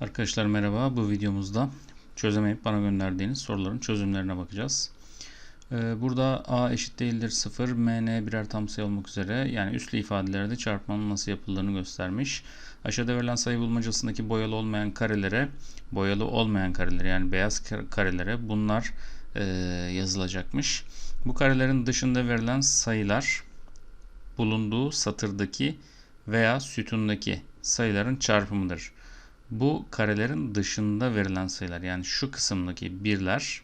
Arkadaşlar merhaba. Bu videomuzda çözemeyip bana gönderdiğiniz soruların çözümlerine bakacağız. Ee, Burada a eşit değildir 0, mn birer tam sayı olmak üzere yani üslü ifadelerde çarpmanın nasıl yapıldığını göstermiş. Aşağıda verilen sayı bulmacasındaki boyalı olmayan karelere, boyalı olmayan karelere yani beyaz karelere bunlar e, yazılacakmış. Bu karelerin dışında verilen sayılar bulunduğu satırdaki veya sütundaki sayıların çarpımıdır. Bu karelerin dışında verilen sayılar yani şu kısımdaki birler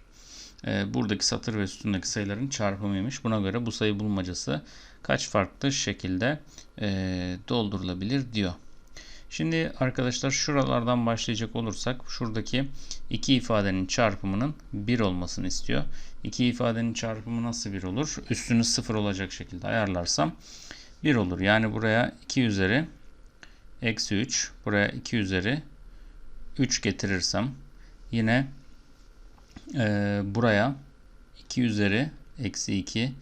e, buradaki satır ve sütundaki sayıların çarpımıymış. Buna göre bu sayı bulmacası kaç farklı şekilde e, doldurulabilir diyor. Şimdi arkadaşlar şuralardan başlayacak olursak şuradaki iki ifadenin çarpımının 1 olmasını istiyor. İki ifadenin çarpımı nasıl 1 olur? Üstünü 0 olacak şekilde ayarlarsam 1 olur. Yani buraya 2 üzeri eksi 3 buraya 2 üzeri 3 getirirsem yine e, buraya 2 üzeri eksi 2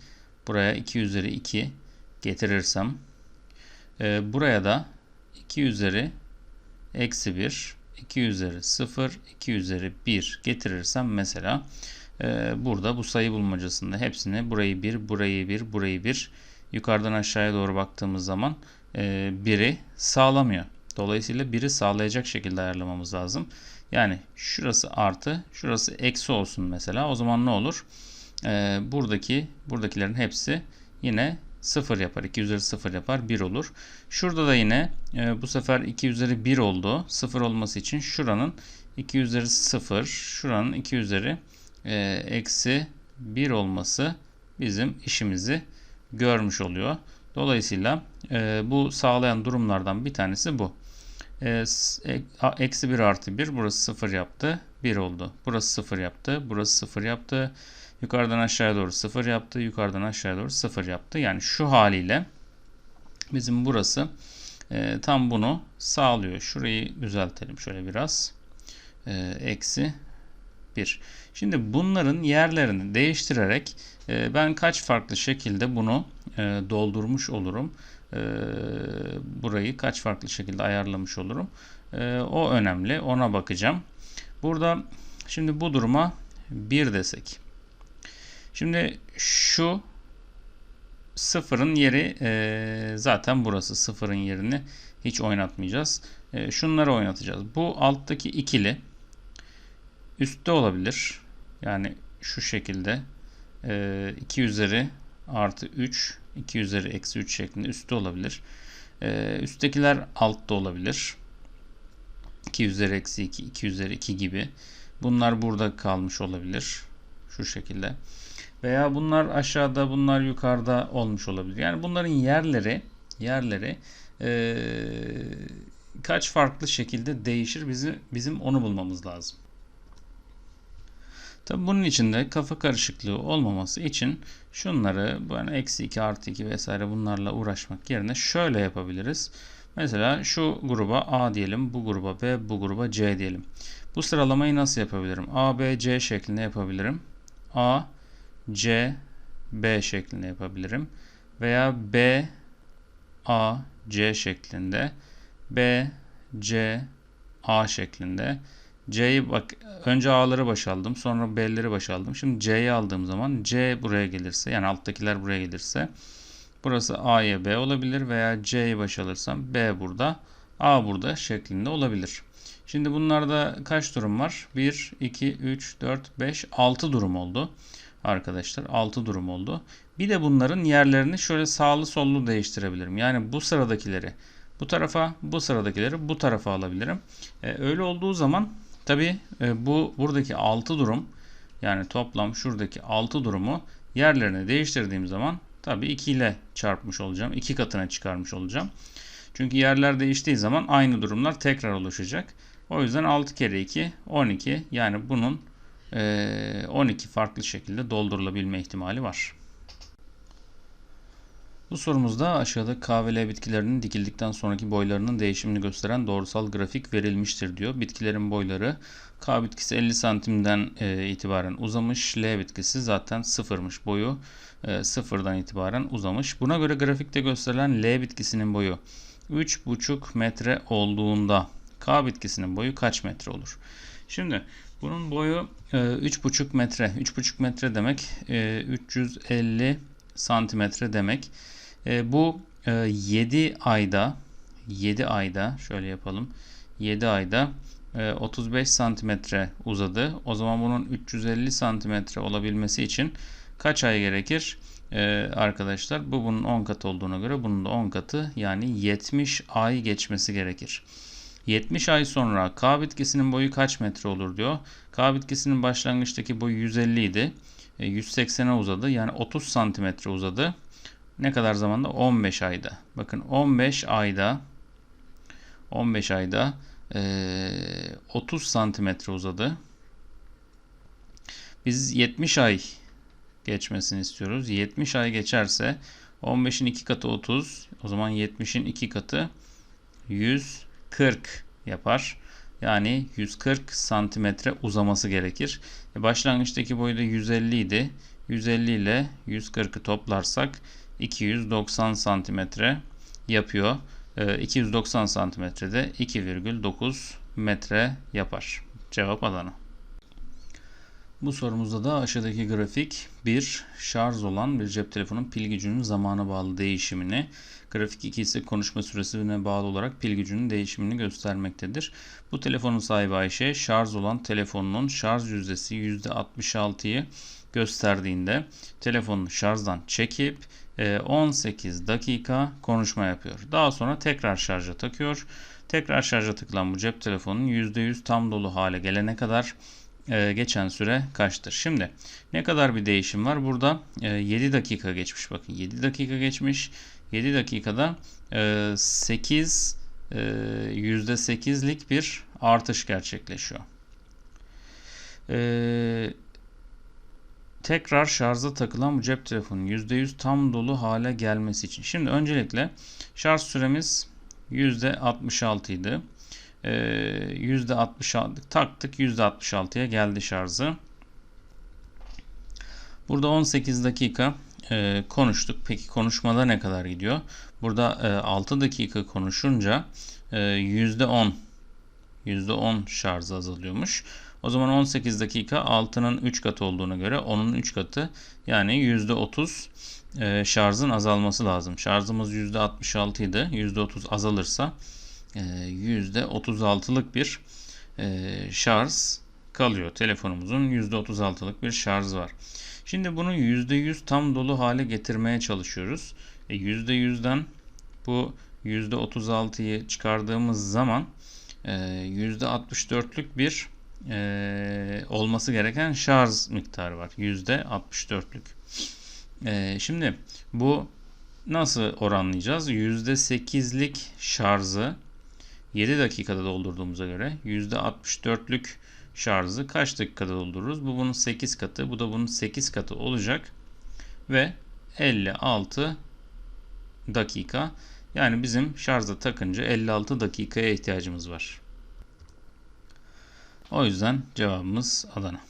buraya 2 üzeri 2 getirirsem e, buraya da 2 üzeri eksi 1 2 üzeri 0 2 üzeri 1 getirirsem mesela e, burada bu sayı bulmacasında hepsini burayı 1 burayı 1 burayı 1 yukarıdan aşağıya doğru baktığımız zaman e, biri sağlamıyor. Dolayısıyla biri sağlayacak şekilde ayarlamamız lazım. Yani şurası artı, şurası eksi olsun mesela. O zaman ne olur? Ee, buradaki, buradakilerin hepsi yine 0 yapar. 2 üzeri 0 yapar. 1 olur. Şurada da yine e, bu sefer 2 üzeri 1 oldu. 0 olması için şuranın 2 üzeri 0, şuranın 2 üzeri e, eksi 1 olması bizim işimizi görmüş oluyor. Dolayısıyla e, bu sağlayan durumlardan bir tanesi bu. E, eksi 1 artı 1 burası 0 yaptı. 1 oldu. Burası 0 yaptı. Burası 0 yaptı. Yukarıdan aşağıya doğru 0 yaptı. Yukarıdan aşağıya doğru 0 yaptı. Yani şu haliyle bizim burası e, tam bunu sağlıyor. Şurayı düzeltelim şöyle biraz. E, eksi 1. Şimdi bunların yerlerini değiştirerek e, ben kaç farklı şekilde bunu e, doldurmuş olurum. E, burayı kaç farklı şekilde ayarlamış olurum. E, o önemli. Ona bakacağım. Burada şimdi bu duruma 1 desek. Şimdi şu sıfırın yeri e, zaten burası. Sıfırın yerini hiç oynatmayacağız. Şunları oynatacağız. Bu alttaki ikili üstte olabilir. Yani şu şekilde e, 2 üzeri artı 3 2 üzeri eksi 3 şeklinde üstte olabilir. E, üsttekiler altta olabilir. 2 üzeri eksi 2 2 üzeri 2 gibi. Bunlar burada kalmış olabilir. Şu şekilde. Veya bunlar aşağıda bunlar yukarıda olmuş olabilir. Yani bunların yerleri yerleri e, kaç farklı şekilde değişir bizi, bizim onu bulmamız lazım. Tabi bunun için de kafa karışıklığı olmaması için şunları yani eksi 2 artı 2 vesaire bunlarla uğraşmak yerine şöyle yapabiliriz. Mesela şu gruba A diyelim, bu gruba B, bu gruba C diyelim. Bu sıralamayı nasıl yapabilirim? A, B, C şeklinde yapabilirim. A, C, B şeklinde yapabilirim. Veya B, A, C şeklinde. B, C, A şeklinde. C'yi bak önce A'ları baş aldım. Sonra B'leri baş aldım. Şimdi C'yi aldığım zaman C buraya gelirse yani alttakiler buraya gelirse burası A'ya B olabilir veya C'yi baş alırsam B burada A burada şeklinde olabilir. Şimdi bunlarda kaç durum var? 1, 2, 3, 4, 5, 6 durum oldu. Arkadaşlar 6 durum oldu. Bir de bunların yerlerini şöyle sağlı sollu değiştirebilirim. Yani bu sıradakileri bu tarafa, bu sıradakileri bu tarafa alabilirim. Ee, öyle olduğu zaman Tabi e, bu buradaki 6 durum yani toplam şuradaki 6 durumu yerlerini değiştirdiğim zaman tabi 2 ile çarpmış olacağım. 2 katına çıkarmış olacağım. Çünkü yerler değiştiği zaman aynı durumlar tekrar oluşacak. O yüzden 6 kere 2 12 yani bunun 12 farklı şekilde doldurulabilme ihtimali var. Bu sorumuzda aşağıda K ve L bitkilerinin dikildikten sonraki boylarının değişimini gösteren doğrusal grafik verilmiştir diyor. Bitkilerin boyları K bitkisi 50 santimden e, itibaren uzamış. L bitkisi zaten sıfırmış boyu. E, sıfırdan itibaren uzamış. Buna göre grafikte gösterilen L bitkisinin boyu 3,5 metre olduğunda K bitkisinin boyu kaç metre olur? Şimdi bunun boyu e, 3,5 metre. 3,5 metre demek e, 350 santimetre demek. E, bu e, 7 ayda 7 ayda şöyle yapalım. 7 ayda 35 e, santimetre uzadı. O zaman bunun 350 santimetre olabilmesi için kaç ay gerekir? Ee, arkadaşlar bu bunun 10 katı olduğuna göre bunun da 10 katı yani 70 ay geçmesi gerekir. 70 ay sonra K bitkisinin boyu kaç metre olur diyor. K bitkisinin başlangıçtaki boyu 150 idi. E, 180'e uzadı yani 30 santimetre uzadı. Ne kadar zamanda? 15 ayda. Bakın 15 ayda 15 ayda e, 30 santimetre uzadı. Biz 70 ay geçmesini istiyoruz. 70 ay geçerse 15'in 2 katı 30. O zaman 70'in 2 katı 140 yapar. Yani 140 santimetre uzaması gerekir. E başlangıçtaki boyu da 150 idi. 150 ile 140'ı toplarsak 290 santimetre yapıyor. 290 santimetrede 2,9 metre yapar. Cevap Adana. Bu sorumuzda da aşağıdaki grafik bir şarj olan bir cep telefonun pil gücünün zamana bağlı değişimini, grafik 2 ise konuşma süresine bağlı olarak pil gücünün değişimini göstermektedir. Bu telefonun sahibi Ayşe şarj olan telefonunun şarj yüzdesi %66'yı gösterdiğinde telefonunu şarjdan çekip 18 e, dakika konuşma yapıyor. Daha sonra tekrar şarja takıyor. Tekrar şarja takılan bu cep telefonunun %100 tam dolu hale gelene kadar e, geçen süre kaçtır? Şimdi ne kadar bir değişim var? Burada 7 e, dakika geçmiş. Bakın 7 dakika geçmiş. 7 dakikada 8 %8'lik bir artış gerçekleşiyor. Eee tekrar şarja takılan bu cep telefonunun %100 tam dolu hale gelmesi için. Şimdi öncelikle şarj süremiz %66 idi. Ee, %66 taktık %66'ya geldi şarjı. Burada 18 dakika e, konuştuk. Peki konuşmada ne kadar gidiyor? Burada e, 6 dakika konuşunca e, %10 %10 şarj azalıyormuş. O zaman 18 dakika 6'nın 3 katı olduğuna göre onun 3 katı yani %30 e, şarjın azalması lazım. Şarjımız %66 idi. %30 azalırsa e, %36'lık bir e, şarj kalıyor. Telefonumuzun %36'lık bir şarj var. Şimdi bunu %100 tam dolu hale getirmeye çalışıyoruz. E, %100'den bu %36'yı çıkardığımız zaman %64'lük bir e, olması gereken şarj miktarı var. %64'lük. E, şimdi bu nasıl oranlayacağız? %8'lik şarjı 7 dakikada doldurduğumuza göre %64'lük şarjı kaç dakikada doldururuz? Bu bunun 8 katı, bu da bunun 8 katı olacak. Ve 56 dakika. Yani bizim şarja takınca 56 dakikaya ihtiyacımız var. O yüzden cevabımız Adana.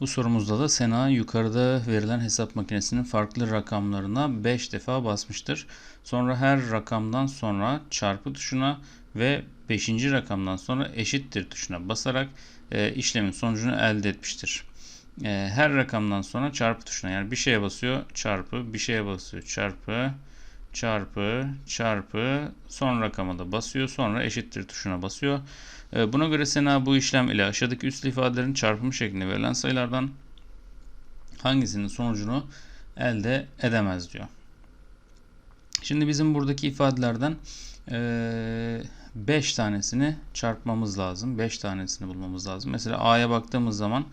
Bu sorumuzda da Sena yukarıda verilen hesap makinesinin farklı rakamlarına 5 defa basmıştır. Sonra her rakamdan sonra çarpı tuşuna ve 5. rakamdan sonra eşittir tuşuna basarak e, işlemin sonucunu elde etmiştir. E, her rakamdan sonra çarpı tuşuna yani bir şeye basıyor çarpı, bir şeye basıyor çarpı, çarpı, çarpı son rakama da basıyor sonra eşittir tuşuna basıyor. Ee, buna göre Sena bu işlem ile aşağıdaki üslü ifadelerin çarpımı şeklinde verilen sayılardan hangisinin sonucunu elde edemez diyor. Şimdi bizim buradaki ifadelerden 5 e, tanesini çarpmamız lazım. 5 tanesini bulmamız lazım. Mesela A'ya baktığımız zaman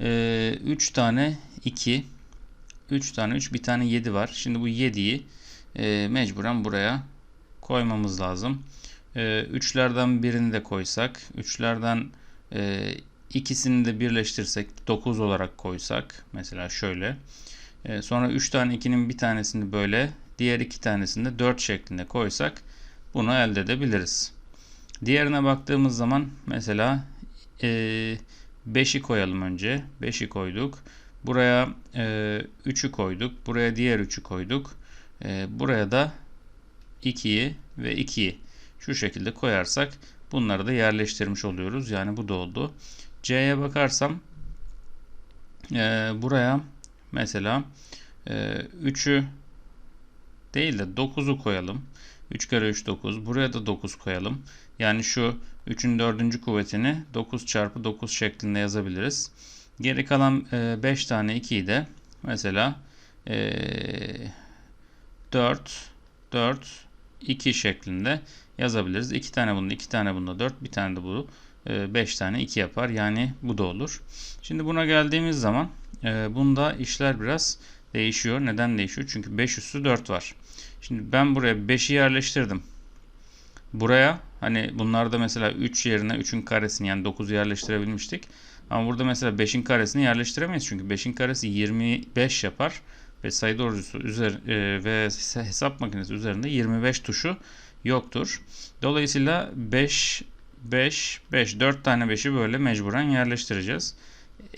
3 e, tane 2, 3 tane 3, bir tane 7 var. Şimdi bu 7'yi e, mecburen buraya koymamız lazım. E, üçlerden birini de koysak, üçlerden e, ikisini de birleştirsek 9 olarak koysak mesela şöyle. E, sonra 3 tane 2'nin bir tanesini böyle diğer iki tanesini de 4 şeklinde koysak bunu elde edebiliriz. Diğerine baktığımız zaman mesela e, 5'i koyalım önce. 5'i koyduk. Buraya e, 3'ü koyduk. Buraya diğer 3'ü koyduk. E, buraya da 2'yi ve 2'yi. şu şekilde koyarsak bunları da yerleştirmiş oluyoruz. Yani bu da oldu. C'ye bakarsam e, buraya mesela e, 3'ü değil de 9'u koyalım. 3 kere 3 9. Buraya da 9 koyalım. Yani şu 3'ün 4. kuvvetini 9 çarpı 9 şeklinde yazabiliriz. Geri kalan 5 e, tane 2'yi de mesela 4 4 2 şeklinde yazabiliriz. 2 tane bunda 2 tane bunda 4 bir tane de bu 5 e, tane 2 yapar. Yani bu da olur. Şimdi buna geldiğimiz zaman e, bunda işler biraz değişiyor. Neden değişiyor? Çünkü 5 üssü 4 var. Şimdi ben buraya 5'i yerleştirdim. Buraya hani bunlarda mesela 3 yerine 3'ün karesini yani 9'u yerleştirebilmiştik. Ama burada mesela 5'in karesini yerleştiremeyiz. Çünkü 5'in karesi 25 yapar. Ve sayı doğrucusu üzer, e, ve hesap makinesi üzerinde 25 tuşu yoktur. Dolayısıyla 5, 5, 5, 4 tane 5'i böyle mecburen yerleştireceğiz.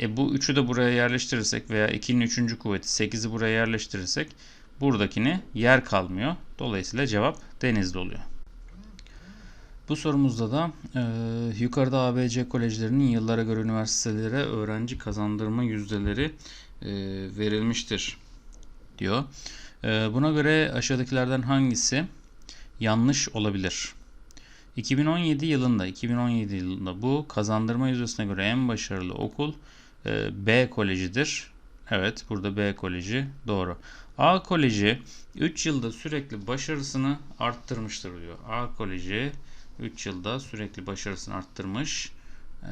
E bu 3'ü de buraya yerleştirirsek veya 2'nin 3. kuvveti 8'i buraya yerleştirirsek buradakini yer kalmıyor. Dolayısıyla cevap denizde oluyor. Bu sorumuzda da e, yukarıda ABC kolejlerinin yıllara göre üniversitelere öğrenci kazandırma yüzdeleri e, verilmiştir diyor. E, buna göre aşağıdakilerden hangisi yanlış olabilir? 2017 yılında 2017 yılında bu kazandırma yüzdesine göre en başarılı okul e, B kolejidir. Evet burada B koleji doğru. A koleji 3 yılda sürekli başarısını arttırmıştır diyor. A koleji 3 yılda sürekli başarısını arttırmış.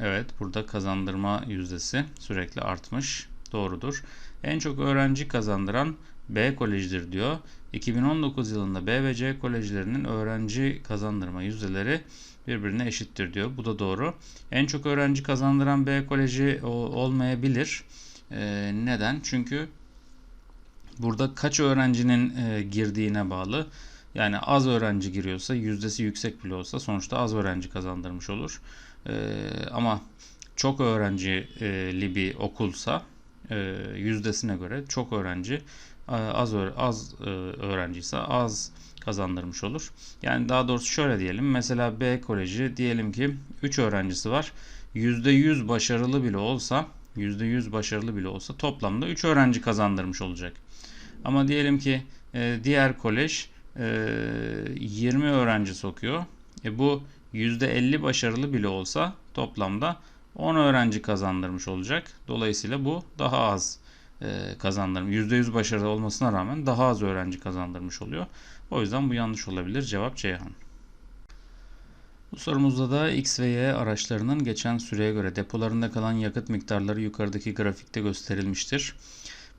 Evet burada kazandırma yüzdesi sürekli artmış. Doğrudur. En çok öğrenci kazandıran B kolejidir diyor. 2019 yılında B ve C kolejlerinin öğrenci kazandırma yüzdeleri birbirine eşittir diyor. Bu da doğru. En çok öğrenci kazandıran B koleji olmayabilir. Ee, neden? Çünkü burada kaç öğrencinin e, girdiğine bağlı. Yani az öğrenci giriyorsa yüzdesi yüksek bile olsa sonuçta az öğrenci kazandırmış olur. Ee, ama çok öğrencili bir okulsa e, yüzdesine göre çok öğrenci e, az az e, öğrenciyse az kazandırmış olur. Yani daha doğrusu şöyle diyelim. Mesela B koleji diyelim ki 3 öğrencisi var. %100 başarılı bile olsa %100 başarılı bile olsa toplamda 3 öğrenci kazandırmış olacak. Ama diyelim ki e, diğer kolej 20 öğrenci sokuyor. E bu %50 başarılı bile olsa toplamda 10 öğrenci kazandırmış olacak. Dolayısıyla bu daha az e, kazandırmış. %100 başarılı olmasına rağmen daha az öğrenci kazandırmış oluyor. O yüzden bu yanlış olabilir. Cevap Ceyhan. Bu sorumuzda da X ve Y araçlarının geçen süreye göre depolarında kalan yakıt miktarları yukarıdaki grafikte gösterilmiştir.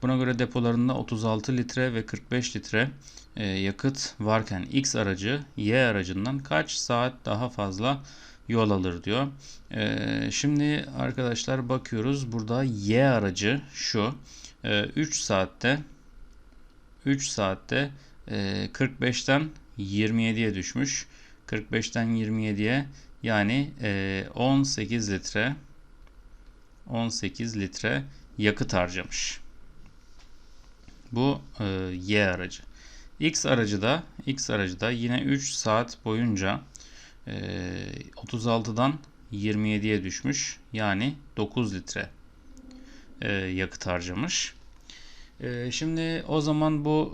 Buna göre depolarında 36 litre ve 45 litre e, yakıt varken X aracı Y aracından kaç saat daha fazla yol alır diyor. E, şimdi arkadaşlar bakıyoruz. Burada Y aracı şu. 3 e, saatte 3 saatte 45'ten 27'ye düşmüş. 45'ten 27'ye yani 18 litre 18 litre yakıt harcamış. Bu e, Y aracı. X aracı da X aracı da yine 3 saat boyunca e, 36'dan 27'ye düşmüş. Yani 9 litre e, yakıt harcamış. E, şimdi o zaman bu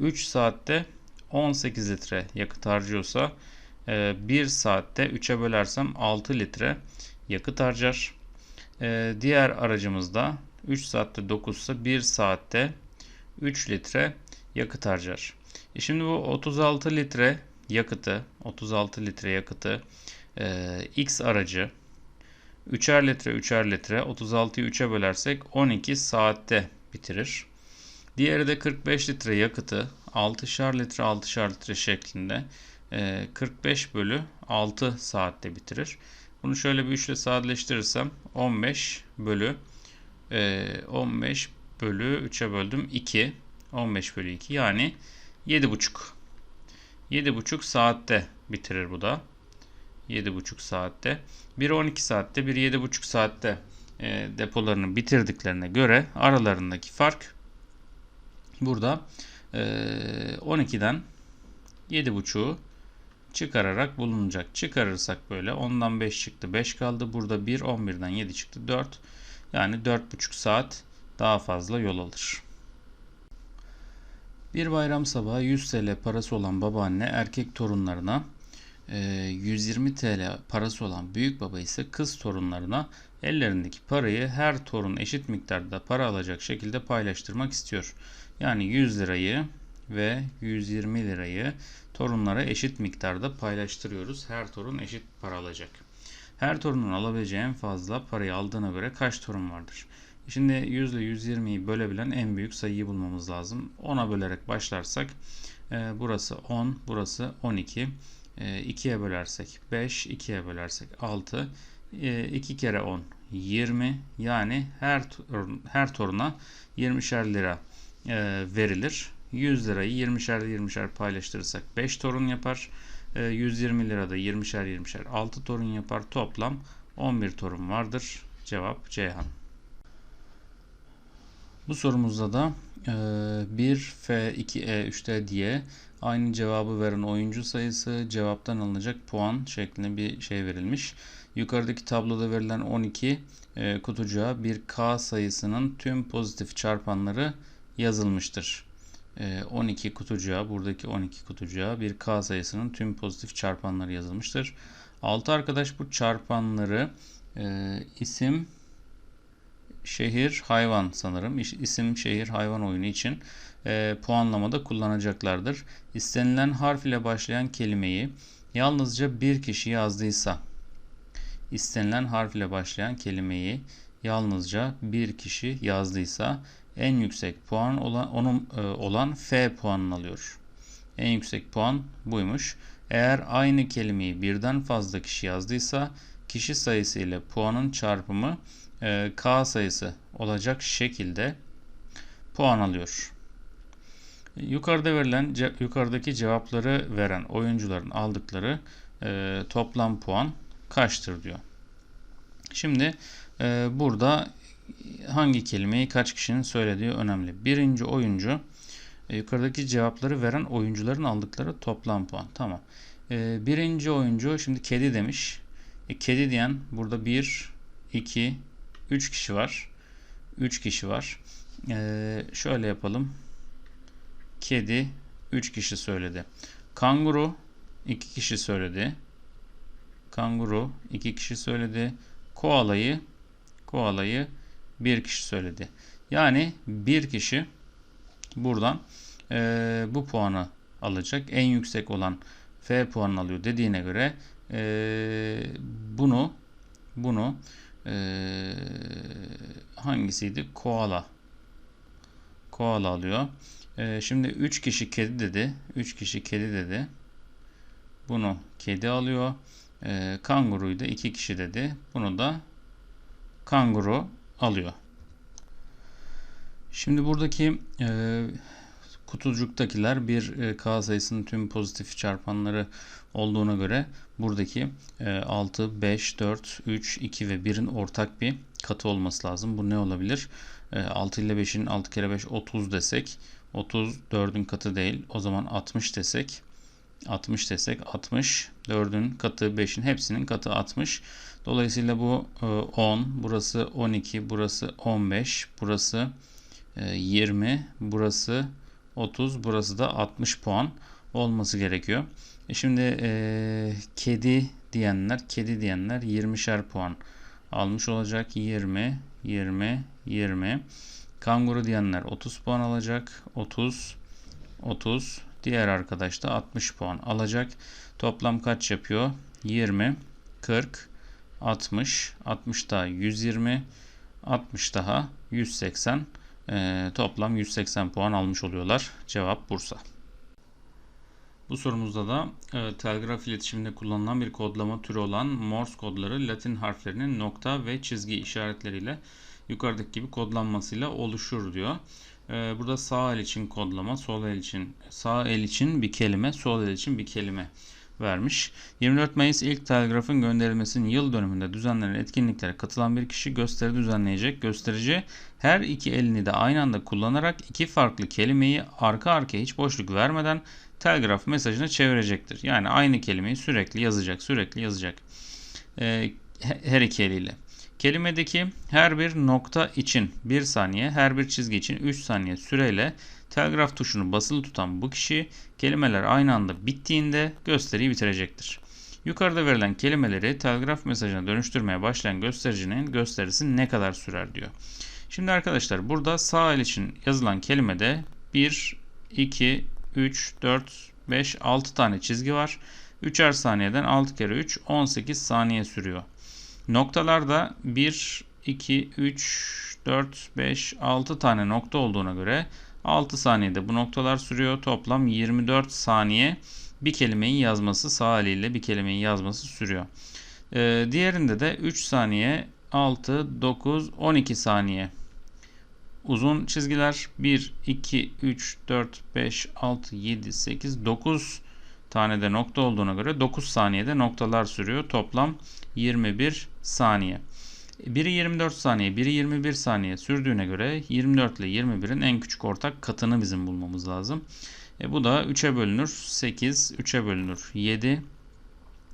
e, 3 saatte 18 litre yakıt harcıyorsa e, 1 saatte 3'e bölersem 6 litre yakıt harcar. E, diğer aracımızda 3 saatte 9 ise 1 saatte 3 litre yakıt harcar. E şimdi bu 36 litre yakıtı, 36 litre yakıtı e, X aracı 3'er litre 3'er litre 36'yı 3'e bölersek 12 saatte bitirir. Diğeri de 45 litre yakıtı 6'şar litre 6'şar litre şeklinde e, 45 bölü 6 saatte bitirir. Bunu şöyle bir 3 ile sadeleştirirsem 15 bölü e, 15 bölü 3'e böldüm 2. 15 bölü 2 yani 7,5. 7,5 saatte bitirir bu da. 7,5 saatte. Bir 12 saatte bir 7,5 saatte e, depolarını bitirdiklerine göre aralarındaki fark burada e, 12'den 7,5'u çıkararak bulunacak. Çıkarırsak böyle 10'dan 5 çıktı 5 kaldı. Burada 1 11'den 7 çıktı 4. Yani 4,5 saat daha fazla yol alır. Bir bayram sabahı 100 TL parası olan babaanne erkek torunlarına 120 TL parası olan büyük baba ise kız torunlarına ellerindeki parayı her torun eşit miktarda para alacak şekilde paylaştırmak istiyor. Yani 100 lirayı ve 120 lirayı torunlara eşit miktarda paylaştırıyoruz. Her torun eşit para alacak. Her torunun alabileceği en fazla parayı aldığına göre kaç torun vardır? Şimdi 100 ile 120'yi bölebilen en büyük sayıyı bulmamız lazım. 10'a bölerek başlarsak e, burası 10, burası 12. 2'ye bölersek 5, 2'ye bölersek 6, 2 kere 10 20 yani her her toruna 20'şer lira e, verilir. 100 lirayı 20'şer 20'şer paylaştırırsak 5 torun yapar. 120 lirada 20'şer 20'şer 6 torun yapar. Toplam 11 torun vardır. Cevap Ceyhan. Bu sorumuzda da 1 F 2 E 3 D diye aynı cevabı veren oyuncu sayısı cevaptan alınacak puan şeklinde bir şey verilmiş. Yukarıdaki tabloda verilen 12 e, kutucuğa bir K sayısının tüm pozitif çarpanları yazılmıştır. 12 e, kutucuğa, buradaki 12 kutucuğa bir K sayısının tüm pozitif çarpanları yazılmıştır. 6 arkadaş bu çarpanları e, isim, şehir, hayvan sanırım. İsim, şehir, hayvan oyunu için e, puanlamada kullanacaklardır. İstenilen harf ile başlayan kelimeyi yalnızca bir kişi yazdıysa, istenilen harf ile başlayan kelimeyi yalnızca bir kişi yazdıysa en yüksek puan olan, onun, e, olan F puanını alıyor. En yüksek puan buymuş. Eğer aynı kelimeyi birden fazla kişi yazdıysa kişi sayısı ile puanın çarpımı e, K sayısı olacak şekilde puan alıyor. Yukarıda verilen yukarıdaki cevapları veren oyuncuların aldıkları e, toplam puan kaçtır diyor. Şimdi e, burada hangi kelimeyi kaç kişinin söylediği önemli. Birinci oyuncu e, yukarıdaki cevapları veren oyuncuların aldıkları toplam puan. Tamam. E, birinci oyuncu şimdi kedi demiş. E, kedi diyen burada 1, 2, 3 kişi var. 3 kişi var. E, şöyle yapalım. Kedi 3 kişi söyledi. Kanguru 2 kişi söyledi. Kanguru 2 kişi söyledi. Koalayı koalayı bir kişi söyledi. Yani bir kişi buradan e, bu puanı alacak. En yüksek olan F puanını alıyor dediğine göre e, bunu bunu e, hangisiydi? Koala. Koala alıyor. E, şimdi 3 kişi kedi dedi. 3 kişi kedi dedi. Bunu kedi alıyor. E, kanguruyu da 2 kişi dedi. Bunu da kanguru alıyor. Şimdi buradaki e, kutucuktakiler bir e, K sayısının tüm pozitif çarpanları olduğuna göre buradaki e, 6, 5, 4, 3, 2 ve 1'in ortak bir katı olması lazım. Bu ne olabilir? E, 6 ile 5'in 6 kere 5 30 desek 30 4'ün katı değil. O zaman 60 desek 60 desek 60 4'ün katı 5'in hepsinin katı 60. Dolayısıyla bu 10, e, burası 12, burası 15, burası 20, e, burası 30, burası da 60 puan olması gerekiyor. E şimdi e, kedi diyenler, kedi diyenler 20'şer puan almış olacak. 20, 20, 20. Kanguru diyenler 30 puan alacak. 30, 30. Diğer arkadaş da 60 puan alacak. Toplam kaç yapıyor? 20, 40, 60, 60 daha 120, 60 daha 180. E, toplam 180 puan almış oluyorlar. Cevap Bursa. Bu sorumuzda da e, telgraf iletişiminde kullanılan bir kodlama türü olan Morse kodları Latin harflerinin nokta ve çizgi işaretleriyle yukarıdaki gibi kodlanmasıyla oluşur diyor. E, burada sağ el için kodlama, sol el için sağ el için bir kelime, sol el için bir kelime vermiş. 24 Mayıs ilk telgrafın gönderilmesinin yıl dönümünde düzenlenen etkinliklere katılan bir kişi gösteri düzenleyecek. Gösterici her iki elini de aynı anda kullanarak iki farklı kelimeyi arka arkaya hiç boşluk vermeden telgraf mesajını çevirecektir. Yani aynı kelimeyi sürekli yazacak, sürekli yazacak. Ee, her iki eliyle. Kelimedeki her bir nokta için 1 saniye, her bir çizgi için 3 saniye süreyle telgraf tuşunu basılı tutan bu kişi kelimeler aynı anda bittiğinde gösteriyi bitirecektir. Yukarıda verilen kelimeleri telgraf mesajına dönüştürmeye başlayan göstericinin gösterisi ne kadar sürer diyor. Şimdi arkadaşlar burada sağ el için yazılan kelimede 1, 2, 3, 4, 5, 6 tane çizgi var. 3'er saniyeden 6 kere 3 18 saniye sürüyor. Noktalarda 1, 2, 3, 4, 5, 6 tane nokta olduğuna göre 6 saniyede bu noktalar sürüyor. Toplam 24 saniye bir kelimeyi yazması sağ eliyle bir kelimeyi yazması sürüyor. Ee, diğerinde de 3 saniye 6, 9, 12 saniye uzun çizgiler 1, 2, 3, 4, 5, 6, 7, 8, 9 tane de nokta olduğuna göre 9 saniyede noktalar sürüyor. Toplam 21 saniye. Biri 24 saniye, biri 21 saniye sürdüğüne göre 24 ile 21'in en küçük ortak katını bizim bulmamız lazım. E, bu da 3'e bölünür. 8, 3'e bölünür. 7,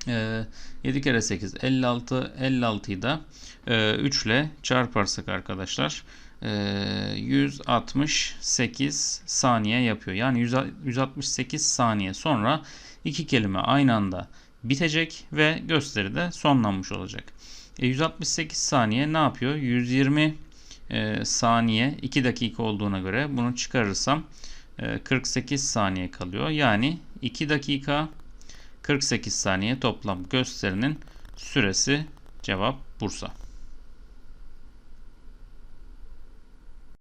e, 7 kere 8, 56. 56'yı da e, 3 ile çarparsak arkadaşlar 168 e, saniye yapıyor. Yani 168 saniye sonra iki kelime aynı anda bitecek ve gösteri de sonlanmış olacak. E 168 saniye ne yapıyor? 120 e, saniye 2 dakika olduğuna göre bunu çıkarırsam e, 48 saniye kalıyor. Yani 2 dakika 48 saniye toplam gösterinin süresi cevap Bursa.